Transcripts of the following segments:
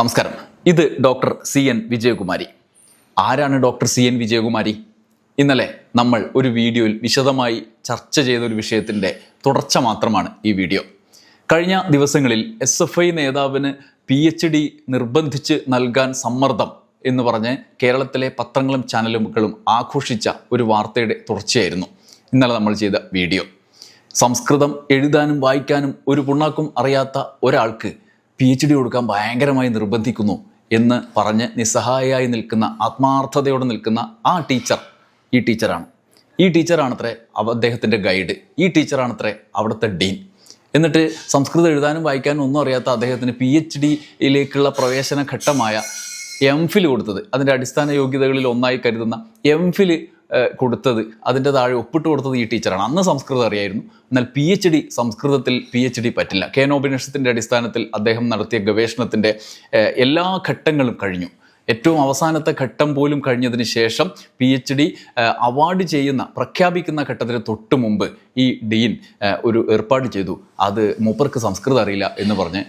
നമസ്കാരം. ഇത് doctor C N Vijayakumari. ആരാണ് ഡോക്ടർ സി എൻ വിജയകുമാരി? ഇന്നലെ നമ്മൾ ഒരു വീഡിയോയിൽ വിശദമായി ചർച്ച ചെയ്ത ഒരു വിഷയത്തിന്റെ തുടർച്ച മാത്രമാണ് ഈ വീഡിയോ. കഴിഞ്ഞ ദിവസങ്ങളിൽ എസ് എഫ് ഐ നേതാവിന് പി എച്ച് ഡി നിർബന്ധിച്ച് നൽകാൻ സമ്മർദ്ദം എന്ന് പറഞ്ഞ് കേരളത്തിലെ പത്രങ്ങളും ചാനലുകളും ആഘോഷിച്ച ഒരു വാർത്തയുടെ തുടർച്ചയായിരുന്നു ഇന്നലെ നമ്മൾ ചെയ്ത വീഡിയോ. സംസ്കൃതം എഴുതാനും വായിക്കാനും ഒരു പുണ്ണാക്കും അറിയാത്ത ഒരാൾക്ക് പി എച്ച് ഡി കൊടുക്കാൻ ഭയങ്കരമായി നിർബന്ധിക്കുന്നു എന്ന് പറഞ്ഞ് നിസ്സഹായയായി നിൽക്കുന്ന ആത്മാർത്ഥതയോടെ നിൽക്കുന്ന ആ ടീച്ചർ ഈ ടീച്ചറാണ് ഈ ടീച്ചറാണത്രേ അദ്ദേഹത്തിന്റെ ഗൈഡ് ഈ ടീച്ചറാണത്രേ അവിടുത്തെ ഡീൻ എന്നിട്ട് സംസ്കൃതം എഴുതാനും വായിക്കാനും ഒന്നും അറിയാത്ത അദ്ദേഹത്തിന് പി എച്ച് ഡിയിലേക്കുള്ള പ്രവേശന ഘട്ടമായ എം ഫിൽ കൊടുത്തത്. അതിന്റെ അടിസ്ഥാന യോഗ്യതകളിൽ ഒന്നായി കരുതുന്ന എം ഫിൽ കൊടുത്തത്. അതിന്റെ താഴെ ഒപ്പിട്ട് കൊടുത്തത് ഈ ടീച്ചറാണ്. അന്ന് സംസ്കൃതം അറിയായിരുന്നു. എന്നാൽ പി എച്ച് ഡി സംസ്കൃതത്തിൽ പി എച്ച് ഡി പറ്റില്ല. കേനോപനിഷത്തിന്റെ അടിസ്ഥാനത്തിൽ അദ്ദേഹം നടത്തിയ ഗവേഷണത്തിന്റെ എല്ലാ ഘട്ടങ്ങളും കഴിഞ്ഞു. ഏറ്റവും അവസാനത്തെ ഘട്ടം പോലും കഴിഞ്ഞതിന് ശേഷം പി എച്ച് ഡി അവാർഡ് ചെയ്യുന്ന പ്രഖ്യാപിക്കുന്ന ഘട്ടത്തിന് തൊട്ട് മുമ്പ് ഈ ഡീൻ ഒരു ഏർപ്പാട് ചെയ്തു. അത് മൂപ്പർക്ക് സംസ്കൃതം അറിയില്ല എന്ന് പറഞ്ഞ്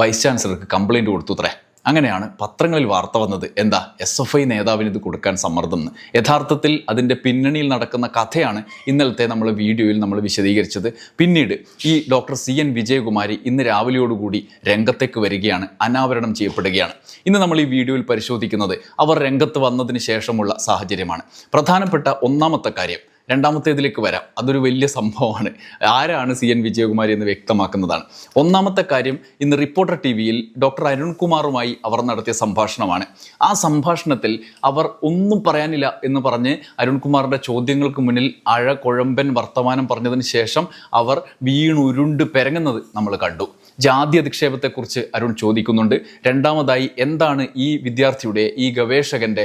വൈസ് ചാൻസലർക്ക് കംപ്ലൈന്റ് കൊടുത്തു അത്രേ. അങ്ങനെയാണ് പത്രങ്ങളിൽ വാർത്ത വന്നത്. എന്താ? എസ് എഫ് ഐ നേതാവിന് ഇത് കൊടുക്കാൻ സമ്മർദ്ദം എന്ന്. യഥാർത്ഥത്തിൽ അതിന്റെ പിന്നണിയിൽ നടക്കുന്ന കഥയാണ് ഇന്നലത്തെ നമ്മൾ വീഡിയോയിൽ നമ്മൾ വിശദീകരിച്ചത്. പിന്നീട് ഈ ഡോക്ടർ സി എൻ വിജയകുമാരി ഇന്ന് രാവിലെയോടുകൂടി രംഗത്തേക്ക് വരികയാണ് അനാവരണം ചെയ്യപ്പെടുകയാണ്. ഇന്ന് നമ്മൾ ഈ വീഡിയോയിൽ പരിശോധിക്കുന്നത് അവർ രംഗത്ത് വന്നതിന് ശേഷമുള്ള സാഹചര്യമാണ്. പ്രധാനപ്പെട്ട ഒന്നാമത്തെ കാര്യം രണ്ടാമത്തേതിലേക്ക് വരാം. അതൊരു വലിയ സംഭവമാണ്. ആരാണ് സി എൻ വിജയകുമാരി എന്ന് വ്യക്തമാക്കുന്നതാണ്. ഒന്നാമത്തെ കാര്യം ഇന്ന് റിപ്പോർട്ടർ ടി വിയിൽ ഡോക്ടർ അരുൺകുമാറുമായി അവർ നടത്തിയ സംഭാഷണമാണ്. ആ സംഭാഷണത്തിൽ അവർ ഒന്നും പറയാനില്ല എന്ന് പറഞ്ഞ് അരുൺകുമാറിന്റെ ചോദ്യങ്ങൾക്ക് മുന്നിൽ അഴ കുഴമ്പൻ വർത്തമാനം പറഞ്ഞതിന് ശേഷം അവർ വീണുരുണ്ട് പെരങ്ങുന്നത് നമ്മൾ കണ്ടു. ജാതി അധിക്ഷേപത്തെക്കുറിച്ച് അരുൺ ചോദിക്കുന്നുണ്ട്. രണ്ടാമതായി എന്താണ് ഈ വിദ്യാർത്ഥിയുടെ ഈ ഗവേഷകന്റെ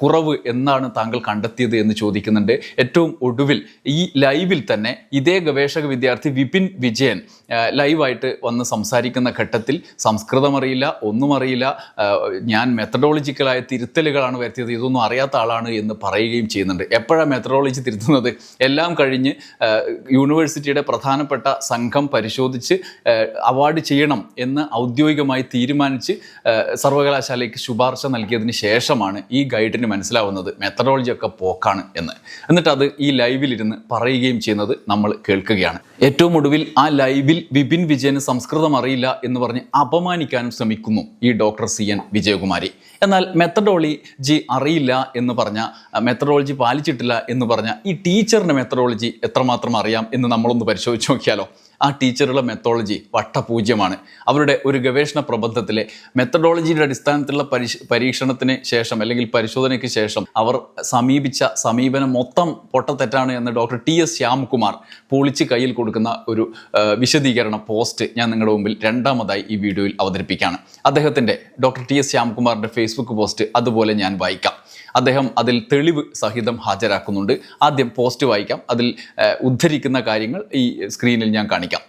കുറവ് എന്നാണ് താങ്കൾ കണ്ടെത്തിയത് എന്ന് ചോദിക്കുന്നുണ്ട്. ഏറ്റവും ഒടുവിൽ ഈ ലൈവിൽ തന്നെ ഇതേ ഗവേഷക വിദ്യാർത്ഥി വിപിൻ വിജയൻ ലൈവായിട്ട് വന്ന് സംസാരിക്കുന്ന ഘട്ടത്തിൽ സംസ്കൃതം അറിയില്ല ഒന്നും അറിയില്ല ഞാൻ മെത്തഡോളജിക്കലായ തിരുത്തലുകളാണ് വരുത്തിയത് ഇതൊന്നും അറിയാത്ത ആളാണ് എന്ന് പറയുകയും ചെയ്യുന്നുണ്ട്. എപ്പോഴാണ് മെത്തഡോളജി തിരുത്തുന്നത്? എല്ലാം കഴിഞ്ഞ് യൂണിവേഴ്സിറ്റിയുടെ പ്രധാനപ്പെട്ട സംഘം പരിശോധിച്ച് ഏഹ്, അവാർഡ് ചെയ്യണം എന്ന് ഔദ്യോഗികമായി തീരുമാനിച്ച് സർവകലാശാലയ്ക്ക് ശുപാർശ നൽകിയതിന് ശേഷമാണ് ഈ ഗൈഡിന് മനസ്സിലാവുന്നത് മെത്തഡോളജി ഒക്കെ പോക്കാണ് എന്ന്. എന്നിട്ട് അത് ഈ ലൈവിലിരുന്ന് പറയുകയും ചെയ്യുന്നത് നമ്മൾ കേൾക്കുകയാണ്. ഏറ്റവും ഒടുവിൽ ആ ലൈവിൽ വിപിൻ വിജയന് സംസ്കൃതം അറിയില്ല എന്ന് പറഞ്ഞ് അപമാനിക്കാനും ശ്രമിക്കുന്നു ഈ ഡോക്ടർ സി എൻ വിജയകുമാരി. എന്നാൽ മെത്തഡോളജി അറിയില്ല എന്ന് പറഞ്ഞ മെത്തഡോളജി പാലിച്ചിട്ടില്ല എന്ന് പറഞ്ഞ ഈ ടീച്ചറിന് മെത്തഡോളജി എത്രമാത്രം അറിയാം എന്ന് നമ്മളൊന്ന് പരിശോധിച്ച് നോക്കിയാലോ? ആ ടീച്ചറുടെ മെത്തോളജി വട്ടപൂജ്യമാണ്. അവരുടെ ഒരു ഗവേഷണ പ്രബന്ധത്തിലെ മെത്തഡോളജിയുടെ അടിസ്ഥാനത്തിലുള്ള പരീക്ഷണത്തിന് ശേഷം അല്ലെങ്കിൽ പരിശോധനയ്ക്ക് ശേഷം അവർ സമീപിച്ച സമീപനം മൊത്തം പൊട്ടത്തെറ്റാണ് എന്ന് ഡോക്ടർ ടി എസ് ശ്യാംകുമാർ പൊളിച്ച് കയ്യിൽ കൊടുക്കുന്ന ഒരു വിശദീകരണ പോസ്റ്റ് ഞാൻ നിങ്ങളുടെ മുമ്പിൽ രണ്ടാമതായി ഈ വീഡിയോയിൽ അവതരിപ്പിക്കുകയാണ്. അദ്ദേഹത്തിന്റെ ഡോക്ടർ ടി എസ് ശ്യാംകുമാറിന്റെ ഫേസ്ബുക്ക് പോസ്റ്റ് അതുപോലെ ഞാൻ വായിക്കാം. അദ്ദേഹം അതിൽ തെളിവ് സഹിതം ഹാജരാക്കുന്നുണ്ട്. ആദ്യം പോസ്റ്റ് വായിക്കാം. അതിൽ ഉദ്ധരിക്കുന്ന കാര്യങ്ങൾ ഈ സ്ക്രീനിൽ ഞാൻ കാണിക്കാം.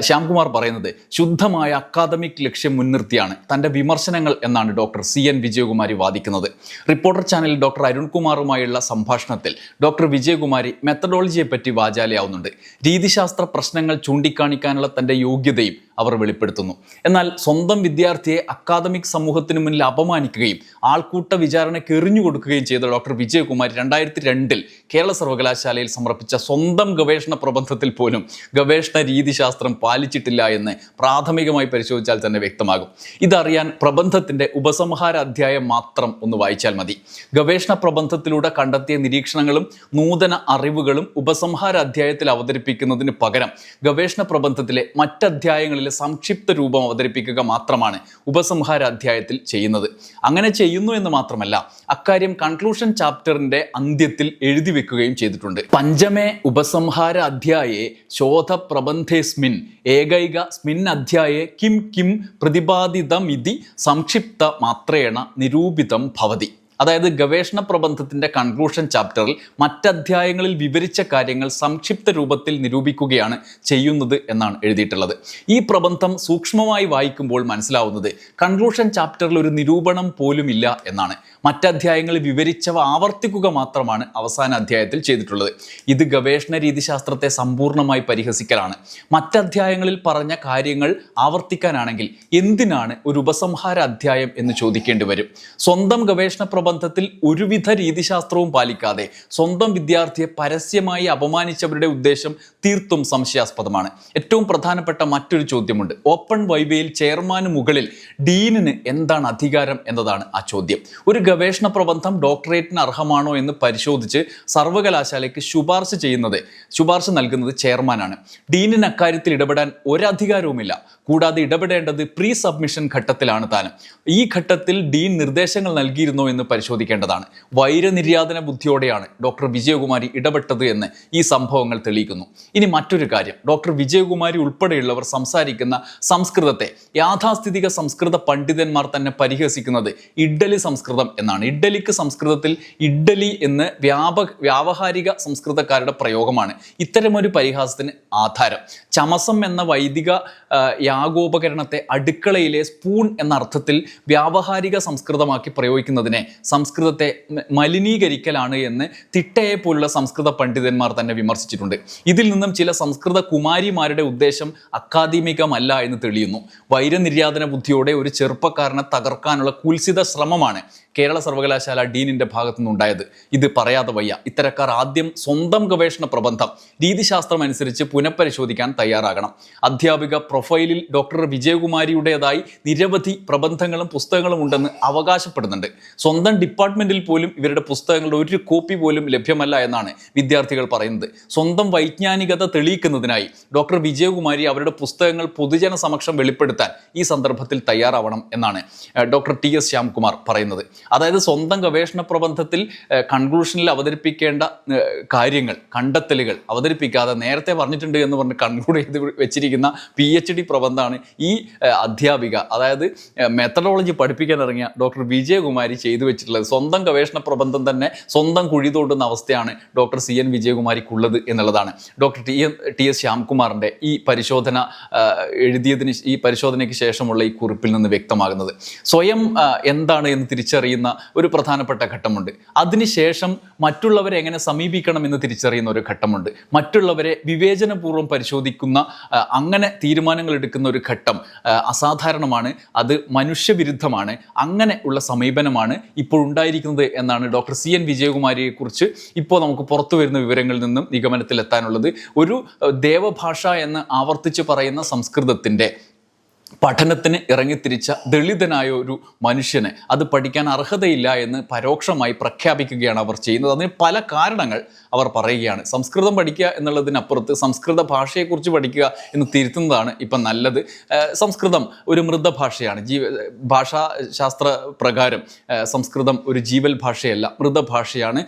ശ്യാംകുമാർ പറയുന്നത് ശുദ്ധമായ അക്കാദമിക് ലക്ഷ്യം മുൻനിർത്തിയാണ് തന്റെ വിമർശനങ്ങൾ എന്നാണ് ഡോക്ടർ സി എൻ വിജയകുമാരി വാദിക്കുന്നത്. റിപ്പോർട്ടർ ചാനൽ ഡോക്ടർ അരുൺകുമാറുമായുള്ള സംഭാഷണത്തിൽ ഡോക്ടർ വിജയകുമാരി മെത്തഡോളജിയെ പറ്റി വാചാലയാവുന്നുണ്ട്. രീതിശാസ്ത്ര പ്രശ്നങ്ങൾ ചൂണ്ടിക്കാണിക്കാനുള്ള തന്റെ യോഗ്യതയും അവർ വെളിപ്പെടുത്തുന്നു. എന്നാൽ സ്വന്തം വിദ്യാർത്ഥിയെ അക്കാദമിക് സമൂഹത്തിന് മുന്നിൽ അപമാനിക്കുകയും ആൾക്കൂട്ട വിചാരണയ്ക്ക് എറിഞ്ഞു കൊടുക്കുകയും ചെയ്ത ഡോക്ടർ വിജയകുമാർ രണ്ടായിരത്തി രണ്ടിൽ കേരള സർവകലാശാലയിൽ സമർപ്പിച്ച സ്വന്തം ഗവേഷണ പ്രബന്ധത്തിൽ പോലും ഗവേഷണ രീതിശാസ്ത്രം പാലിച്ചിട്ടില്ല എന്ന് പ്രാഥമികമായി പരിശോധിച്ചാൽ തന്നെ വ്യക്തമാകും. ഇതറിയാൻ പ്രബന്ധത്തിന്റെ ഉപസംഹാര അധ്യായം മാത്രം ഒന്ന് വായിച്ചാൽ മതി. ഗവേഷണ പ്രബന്ധത്തിലൂടെ കണ്ടെത്തിയ നിരീക്ഷണങ്ങളും നൂതന അറിവുകളും ഉപസംഹാര അധ്യായത്തിൽ അവതരിപ്പിക്കുന്നതിന് പകരം ഗവേഷണ പ്രബന്ധത്തിലെ മറ്റധ്യായങ്ങളിലെ സംക്ഷിപ്ത രൂപം അവതരിപ്പിക്കുക മാത്രമാണ് ഉപസംഹാര അധ്യായത്തിൽ ചെയ്യുന്നത്. അങ്ങനെ ചെയ്യുന്നു എന്ന് മാത്രമല്ല അക്കാര്യം കൺക്ലൂഷൻ ചാപ്റ്ററിന്റെ അന്ത്യത്തിൽ എഴുതി വെക്കുകയും ചെയ്തിട്ടുണ്ട്. പഞ്ചമേ ഉപസംഹാര അധ്യായെ ശോധ പ്രബന്ധേസ്മിൻ ഏകൈക സ്മിൻ അധ്യായെ കിം കിം പ്രതിപാദിതമിതി സംക്ഷിപ്ത മാത്രേണ നിരൂപിതം ഭവതി. അതായത് ഗവേഷണ പ്രബന്ധത്തിന്റെ കൺക്ലൂഷൻ ചാപ്റ്ററിൽ മറ്റധ്യായങ്ങളിൽ വിവരിച്ച കാര്യങ്ങൾ സംക്ഷിപ്ത രൂപത്തിൽ നിരൂപിക്കുകയാണ് ചെയ്യുന്നത് എന്നാണ് എഴുതിയിട്ടുള്ളത്. ഈ പ്രബന്ധം സൂക്ഷ്മമായി വായിക്കുമ്പോൾ മനസ്സിലാവുന്നത് കൺക്ലൂഷൻ ചാപ്റ്ററിൽ ഒരു നിരൂപണം പോലുമില്ല എന്നാണ്. മറ്റധ്യായങ്ങളിൽ വിവരിച്ചവ ആവർത്തിക്കുക മാത്രമാണ് അവസാന അധ്യായത്തിൽ ചെയ്തിട്ടുള്ളത്. ഇത് ഗവേഷണ രീതിശാസ്ത്രത്തെ സമ്പൂർണമായി പരിഹസിക്കലാണ്. മറ്റധ്യായങ്ങളിൽ പറഞ്ഞ കാര്യങ്ങൾ ആവർത്തിക്കാനാണെങ്കിൽ എന്തിനാണ് ഒരു ഉപസംഹാര അധ്യായം എന്ന് ചോദിക്കേണ്ടി വരും? സ്വന്തം ഗവേഷണ പ്രബന്ധത്തിൽ ഒരുവിധ രീതിശാസ്ത്രവും പാലിക്കാതെ സ്വന്തം വിദ്യാർത്ഥിയെ പരസ്യമായി അപമാനിച്ചവരുടെ ഉദ്ദേശം തീർത്തും സംശയാസ്പദമാണ്. ഏറ്റവും പ്രധാനപ്പെട്ട മറ്റൊരു ചോദ്യമുണ്ട്. ഓപ്പൺ വൈവയിൽ ചെയർമാന് മുകളിൽ ഡീനിന് എന്താണ് അധികാരം എന്നതാണ് ആ ചോദ്യം. ഒരു ഗവേഷണ പ്രബന്ധം ഡോക്ടറേറ്റിന് അർഹമാണോ എന്ന് പരിശോധിച്ച് സർവകലാശാലയ്ക്ക് ശുപാർശ ചെയ്യുന്നത് ശുപാർശ നൽകുന്നത് ചെയർമാനാണ്. ഡീനിന് അക്കാര്യത്തിൽ ഇടപെടാൻ ഒരധികാരവുമില്ല. കൂടാതെ ഇടപെടേണ്ടത് പ്രീ സബ്മിഷൻ ഘട്ടത്തിലാണ് താൻ ഈ ഘട്ടത്തിൽ ഡീൻ നിർദ്ദേശങ്ങൾ നൽകിയിരുന്നോ എന്ന് പരിശോധിക്കേണ്ടതാണ്. വൈരനിര്യാതന ബുദ്ധിയോടെയാണ് ഡോക്ടർ വിജയകുമാരി ഇടപെട്ടത് എന്ന് ഈ സംഭവങ്ങൾ തെളിയിക്കുന്നു. ഇനി മറ്റൊരു കാര്യം. ഡോക്ടർ വിജയകുമാരി ഉൾപ്പെടെയുള്ളവർ സംസാരിക്കുന്ന സംസ്കൃതത്തെ യാഥാസ്ഥിതിക സംസ്കൃത പണ്ഡിതന്മാർ തന്നെ പരിഹസിക്കുന്നത് ഇഡ്ഡലി സംസ്കൃതം എന്നാണ്. ഇഡ്ഡലിക്ക് സംസ്കൃതത്തിൽ ഇഡ്ഡലി എന്ന് വ്യാപ വ്യാവഹാരിക സംസ്കൃതക്കാരുടെ പ്രയോഗമാണ്. ഇത്തരമൊരു പരിഹാസത്തിന് ആധാരം. ചമസം എന്ന വൈദിക യാഗോപകരണത്തെ അടുക്കളയിലെ സ്പൂൺ എന്ന അർത്ഥത്തിൽ വ്യാവഹാരിക സംസ്കൃതമാക്കി പ്രയോഗിക്കുന്നതിനെ സംസ്കൃതത്തെ മലിനീകരിക്കലാണ് എന്ന് തിട്ടയെ പോലുള്ള സംസ്കൃത പണ്ഡിതന്മാർ തന്നെ വിമർശിച്ചിട്ടുണ്ട്. ഇതിൽ നിന്നും ചില സംസ്കൃത കുമാരിമാരുടെ ഉദ്ദേശം അക്കാദമികമല്ല എന്ന് തെളിയുന്നു. വൈരനിര്യാതന ബുദ്ധിയോടെ ഒരു ചെറുപ്പക്കാരനെ തകർക്കാനുള്ള കുൽസിത ശ്രമമാണ് കേരള സർവകലാശാല ഡീനിന്റെ ഭാഗത്തു നിന്നുണ്ടായത് ഇത് പറയാതെ വയ്യ. ഇത്തരക്കാർ ആദ്യം സ്വന്തം ഗവേഷണ പ്രബന്ധം രീതിശാസ്ത്രം അനുസരിച്ച് പുനഃപരിശോധിക്കാൻ തയ്യാറാകണം. അധ്യാപിക പ്രൊഫൈലിൽ ഡോക്ടർ വിജയകുമാരിയുടേതായി നിരവധി പ്രബന്ധങ്ങളും പുസ്തകങ്ങളും ഉണ്ടെന്ന് അവകാശപ്പെടുന്നുണ്ട്. സ്വന്തം ഡിപ്പാർട്ട്മെന്റിൽ പോലും ഇവരുടെ പുസ്തകങ്ങളുടെ ഒരു കോപ്പി പോലും ലഭ്യമല്ല എന്നാണ് വിദ്യാർത്ഥികൾ പറയുന്നത്. സ്വന്തം വൈജ്ഞാനികത തെളിയിക്കുന്നതിനായി ഡോക്ടർ വിജയകുമാരി അവരുടെ പുസ്തകങ്ങൾ പൊതുജന സമക്ഷം വെളിപ്പെടുത്താൻ ഈ സന്ദർഭത്തിൽ തയ്യാറാവണം എന്നാണ് ഡോക്ടർ ടി എസ് ശ്യാംകുമാർ പറയുന്നത്. അതായത് സ്വന്തം ഗവേഷണ പ്രബന്ധത്തിൽ കൺക്ലൂഷനിൽ അവതരിപ്പിക്കേണ്ട കാര്യങ്ങൾ കണ്ടെത്തലുകൾ അവതരിപ്പിക്കാതെ നേരത്തെ പറഞ്ഞിട്ടുണ്ട് എന്ന് പറഞ്ഞ് കൺക്ലൂഡ് ചെയ്ത് വെച്ചിരിക്കുന്ന പി എച്ച് ഡി പ്രബന്ധമാണ് ഈ അധ്യാപിക അതായത് മെത്തഡോളജി പഠിപ്പിക്കാൻ ഇറങ്ങിയ ഡോക്ടർ വിജയകുമാരി ചെയ്തു വെച്ചിട്ടുള്ളത്. സ്വന്തം ഗവേഷണ പ്രബന്ധം തന്നെ സ്വന്തം കുഴി തോണ്ടുന്ന അവസ്ഥയാണ് ഡോക്ടർ സി എൻ വിജയകുമാരിക്കുള്ളത് എന്നുള്ളതാണ്. Doctor T N T S ശ്യാംകുമാറിന്റെ ഈ പരിശോധന എഴുതിയതിന് ഈ പരിശോധനയ്ക്ക് ശേഷമുള്ള ഈ കുറിപ്പിൽ നിന്ന് വ്യക്തമാകുന്നത്. സ്വയം എന്താണ് എന്ന് തിരിച്ചറിയുന്ന ഒരു പ്രധാനപ്പെട്ട ഘട്ടമുണ്ട്. അതിനുശേഷം മറ്റുള്ളവരെ എങ്ങനെ സമീപിക്കണം എന്ന് തിരിച്ചറിയുന്ന ഒരു ഘട്ടമുണ്ട്. മറ്റുള്ളവരെ വിവേചനപൂർവം പരിശോധിക്കുന്ന അങ്ങനെ തീരുമാനങ്ങൾ എടുക്കുന്ന ഒരു ഘട്ടം അസാധാരണമാണ്. അത് മനുഷ്യവിരുദ്ധമാണ്. അങ്ങനെ ഉള്ള സമീപനമാണ് ഇപ്പോൾ ഉണ്ടായിരിക്കുന്നത് എന്നാണ് ഡോക്ടർ സി. എൻ. വിജയകുമാരിയെക്കുറിച്ച് ഇപ്പോൾ നമുക്ക് പുറത്തു വരുന്ന വിവരങ്ങളിൽ നിന്നും നിഗമനത്തിലെത്താനുള്ളത്. ഒരു ദേവഭാഷ എന്ന് ആവർത്തിച്ച് പറയുന്ന സംസ്കൃതത്തിന്റെ പഠനത്തിന് ഇറങ്ങിത്തിരിച്ച ദളിതനായ ഒരു മനുഷ്യനെ അത് പഠിക്കാൻ അർഹതയില്ല എന്ന് പരോക്ഷമായി പ്രഖ്യാപിക്കുകയാണ് അവർ ചെയ്യുന്നത്. അതിന് പല കാരണങ്ങൾ അവർ പറയുകയാണ്. സംസ്കൃതം പഠിക്കുക എന്നുള്ളതിനപ്പുറത്ത് സംസ്കൃത ഭാഷയെക്കുറിച്ച് പഠിക്കുക എന്ന് തിരുത്തുന്നതാണ് ഇപ്പം നല്ലത്. സംസ്കൃതം ഒരു മൃതഭാഷയാണ്. ജീവ ഭാഷാശാസ്ത്ര പ്രകാരം സംസ്കൃതം ഒരു ജീവൽ ഭാഷയല്ല മൃതഭാഷയാണ്. ഭാഷയാണ്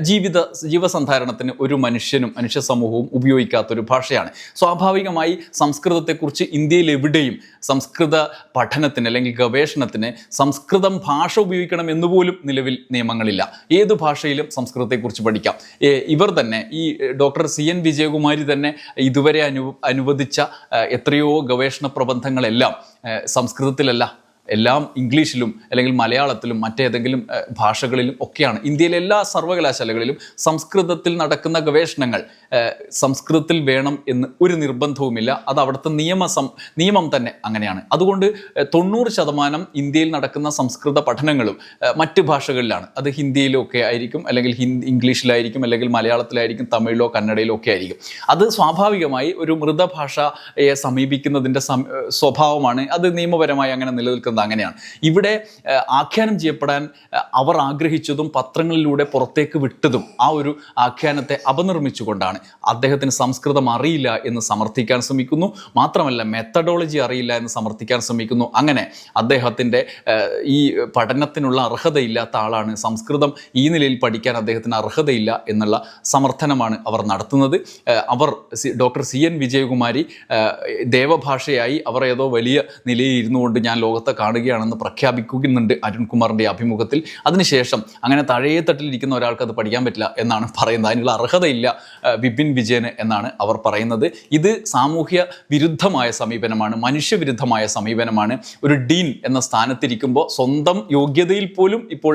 ജീവിത ജീവസന്ധാരണത്തിന് ഒരു മനുഷ്യനും മനുഷ്യ സമൂഹവും ഉപയോഗിക്കാത്തൊരു ഭാഷയാണ്. സ്വാഭാവികമായി സംസ്കൃതത്തെക്കുറിച്ച് ഇന്ത്യയിൽ എവിടെയും സംസ്കൃത പഠനത്തിന് അല്ലെങ്കിൽ ഗവേഷണത്തിന് സംസ്കൃതം ഭാഷ ഉപയോഗിക്കണം എന്നുപോലും നിലവിൽ നിയമങ്ങളില്ല. ഏത് ഭാഷയിലും സംസ്കൃതത്തെക്കുറിച്ച് പഠിക്കാം. ഇവർ തന്നെ ഈ ഡോക്ടർ സി എൻ വിജയകുമാരി തന്നെ ഇതുവരെ അനു അനുവദിച്ച എത്രയോ ഗവേഷണ പ്രബന്ധങ്ങളെല്ലാം സംസ്കൃതത്തിലല്ല എല്ലാം ഇംഗ്ലീഷിലും അല്ലെങ്കിൽ മലയാളത്തിലും മറ്റേതെങ്കിലും ഭാഷകളിലും ഒക്കെയാണ്. ഇന്ത്യയിലെ എല്ലാ സർവകലാശാലകളിലും സംസ്കൃതത്തിൽ നടക്കുന്ന ഗവേഷണങ്ങൾ സംസ്കൃതത്തിൽ വേണം എന്ന് ഒരു നിർബന്ധവുമില്ല. അത് അവിടുത്തെ നിയമസം നിയമം തന്നെ അങ്ങനെയാണ്. അതുകൊണ്ട് തൊണ്ണൂറ് ശതമാനം ഇന്ത്യയിൽ നടക്കുന്ന സംസ്കൃത പഠനങ്ങളും മറ്റ് ഭാഷകളിലാണ്. അത് ഹിന്ദിയിലൊക്കെ ആയിരിക്കും അല്ലെങ്കിൽ ഹിന്ദി ഇംഗ്ലീഷിലായിരിക്കും അല്ലെങ്കിൽ മലയാളത്തിലായിരിക്കും തമിഴിലോ കന്നഡയിലോ ഒക്കെ ആയിരിക്കും. അത് സ്വാഭാവികമായി ഒരു മൃതഭാഷയെ സമീപിക്കുന്നതിന്റെ സ്വഭാവമാണ്. അത് നിയമപരമായി അങ്ങനെ നിലനിൽക്കുന്നത് അങ്ങനെയാണ്. ഇവിടെ ആഖ്യാനം ചെയ്യപ്പെടാൻ അവർ ആഗ്രഹിച്ചതും പത്രങ്ങളിലൂടെ പുറത്തേക്ക് വിട്ടതും ആ ഒരു ആഖ്യാനത്തെ അപനിർമ്മിച്ചുകൊണ്ടാണ്. അദ്ദേഹത്തിന് സംസ്കൃതം അറിയില്ല എന്ന് സമർത്ഥിക്കാൻ ശ്രമിക്കുന്നു. മാത്രമല്ല മെത്തഡോളജി അറിയില്ല എന്ന് സമർത്ഥിക്കാൻ ശ്രമിക്കുന്നു. അങ്ങനെ അദ്ദേഹത്തിന്റെ ഈ പഠനത്തിനുള്ള അർഹതയില്ലാത്ത ആളാണ്. സംസ്കൃതം ഈ നിലയിൽ പഠിക്കാൻ അദ്ദേഹത്തിന് അർഹതയില്ല എന്നുള്ള സമർത്ഥനമാണ് അവർ നടത്തുന്നത്. അവർ ഡോക്ടർ സി എൻ വിജയകുമാരി ദേവഭാഷയായി അവർ ഏതോ വലിയ നിലയിൽ ഇരുന്നുകൊണ്ട് ഞാൻ ലോകത്തെ കാണുകയാണെന്ന് പ്രഖ്യാപിക്കുന്നുണ്ട് അരുൺകുമാറിന്റെ അഭിമുഖത്തിൽ. അതിനുശേഷം അങ്ങനെ തഴയെ തട്ടിലിരിക്കുന്ന ഒരാൾക്ക് അത് പഠിക്കാൻ പറ്റില്ല എന്നാണ് പറയുന്നത്. അതിനുള്ള അർഹതയില്ല വിപിൻ വിജയന് എന്നാണ് അവർ പറയുന്നത്. ഇത് സാമൂഹ്യ വിരുദ്ധമായ സമീപനമാണ് മനുഷ്യവിരുദ്ധമായ സമീപനമാണ്. ഒരു ഡീൻ എന്ന സ്ഥാനത്തിരിക്കുമ്പോൾ സ്വന്തം യോഗ്യതയിൽ പോലും ഇപ്പോൾ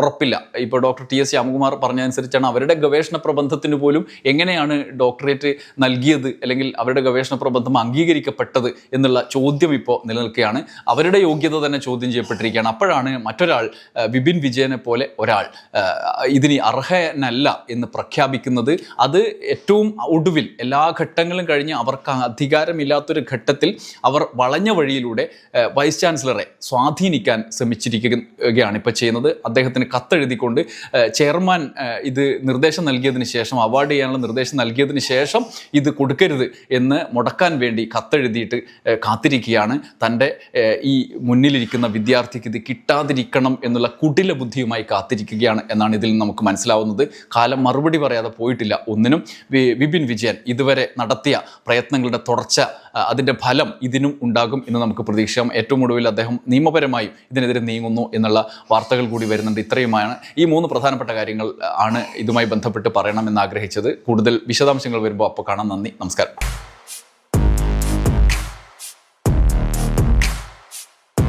ഉറപ്പില്ല. ഇപ്പോൾ ഡോക്ടർ ടി എസ് ശ്യാമകുമാർ പറഞ്ഞതനുസരിച്ചാണ് അവരുടെ ഗവേഷണ പ്രബന്ധത്തിന് പോലും എങ്ങനെയാണ് ഡോക്ടറേറ്റ് നൽകിയത് അല്ലെങ്കിൽ അവരുടെ ഗവേഷണ പ്രബന്ധം അംഗീകരിക്കപ്പെട്ടത് എന്നുള്ള ചോദ്യം ഇപ്പോൾ നിലനിൽക്കുകയാണ്. അവരുടെ യോഗ്യത തന്നെ ചോദ്യം ചെയ്യപ്പെട്ടിരിക്കുകയാണ്. അപ്പോഴാണ് മറ്റൊരാൾ വിപിൻ വിജയനെ പോലെ ഒരാൾ ഇതിന് അർഹനല്ല എന്ന് പ്രഖ്യാപിക്കുന്നത്. അത് ഏറ്റവും ഒടുവിൽ എല്ലാ ഘട്ടങ്ങളും കഴിഞ്ഞ് അവർക്ക് അധികാരമില്ലാത്തൊരു ഘട്ടത്തിൽ അവർ വളഞ്ഞ വഴിയിലൂടെ വൈസ് ചാൻസലറെ സ്വാധീനിക്കാൻ ശ്രമിച്ചിരിക്കുകയാണ് ഇപ്പോൾ ചെയ്യുന്നത്. അദ്ദേഹത്തിന് കത്തെഴുതിക്കൊണ്ട് ചെയർമാൻ ഇത് നിർദ്ദേശം നൽകിയതിന് ശേഷം അവാർഡ് ചെയ്യാനുള്ള നിർദ്ദേശം നൽകിയതിന് ശേഷം ഇത് കൊടുക്കരുത് എന്ന് മുടക്കാൻ വേണ്ടി കത്തെഴുതിയിട്ട് കാത്തിരിക്കുകയാണ്. തന്റെ ഈ മുന്നിലിരിക്കുന്ന വിദ്യാർത്ഥിക്ക് ഇത് കിട്ടാതിരിക്കണം എന്നുള്ള കുടില ബുദ്ധിയുമായി കാത്തിരിക്കുകയാണ് എന്നാണ് ഇതിൽ നമുക്ക് മനസ്സിലാവുന്നത്. കാലം മറുപടി പറയാതെ പോയിട്ടില്ല. ഒന്നിനും വിപിൻ വിജയൻ ഇതുവരെ നടത്തിയ പ്രയത്നങ്ങളുടെ തുടർച്ച അതിന്റെ ഫലം ഇതിനും ഉണ്ടാകും എന്ന് നമുക്ക് പ്രതീക്ഷിക്കാം. ഏറ്റവും ഒടുവിൽ അദ്ദേഹം നിയമപരമായും ഇതിനെതിരെ നീങ്ങുന്നു എന്നുള്ള വാർത്തകൾ കൂടി വരുന്നുണ്ട്. ഇത്രയുമാണ്. ഈ മൂന്ന് പ്രധാനപ്പെട്ട കാര്യങ്ങൾ ആണ് ഇതുമായി ബന്ധപ്പെട്ട് പറയണമെന്ന് ആഗ്രഹിച്ചത്. കൂടുതൽ വിശദാംശങ്ങൾ വരുമ്പോൾ അപ്പോൾ കാണാം. നന്ദി. നമസ്കാരം.